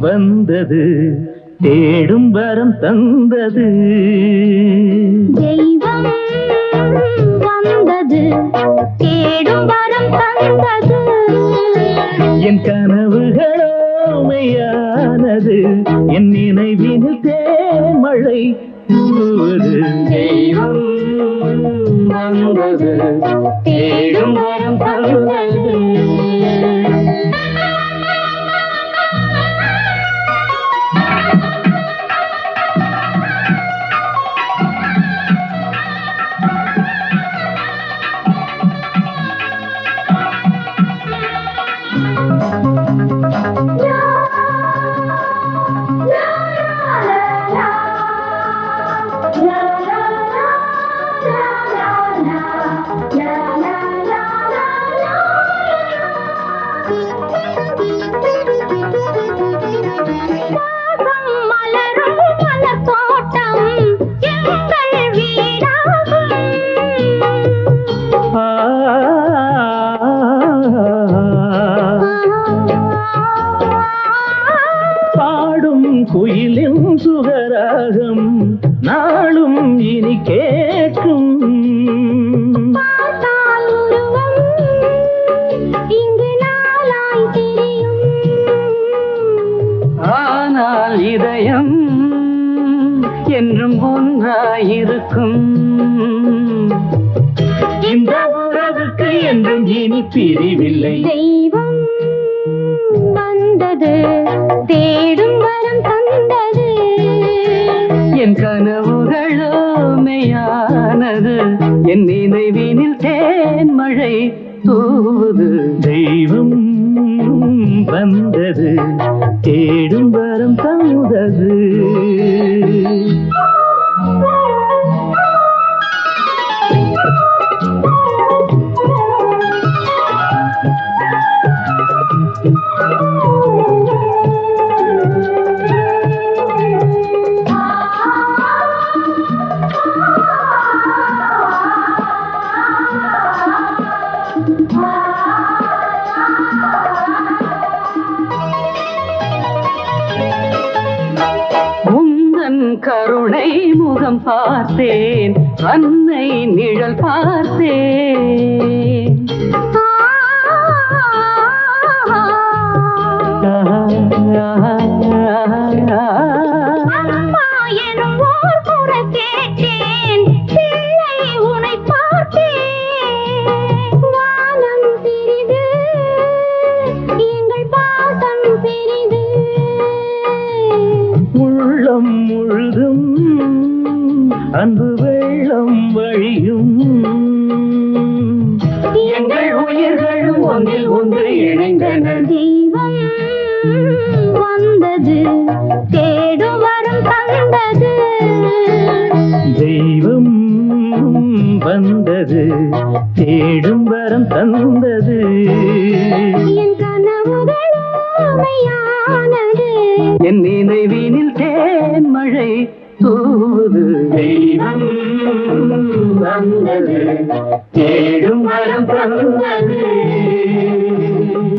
வந்தது தேடும் வரம் தந்தது. தெய்வம் வந்தது தேடும் வரம் தந்தது. என் கனவுகளோ மெய்யானது என் நினைவினில் தேமழை தூவுது. தெய்வம் வந்தது தேடும் வரம் தந்தது. நாளும் இனி கேட்கும். ஆனால் இதயம் என்றும் ஒன்றாயிருக்கும். இந்த உறவுக்கு என்றும் இனி பிரிவில்லை. தெய்வம் வந்தது. மெய்யானது என் நினைவினில் தேன் மழை தூவுது. தெய்வம் வந்தது தேடும் வரம் தந்தது. உந்தன் கருணை முகம் பார்த்தேன் அன்னை நிழல் பார்த்தேன். முழுதும் அன்பு வெள்ளம் வழியும். எங்கள் உயிர்களும் ஒன்றில் ஒன்று இணைந்தன தெய்வம் வந்தது தேடும் வரம் தந்தது. தெய்வம் வந்தது தேடும் வரம் தந்தது. என் கனவுகள் என் நினைவினில் மழை தூது. தெய்வம் வந்தது. தேடும் மரம் தந்தது.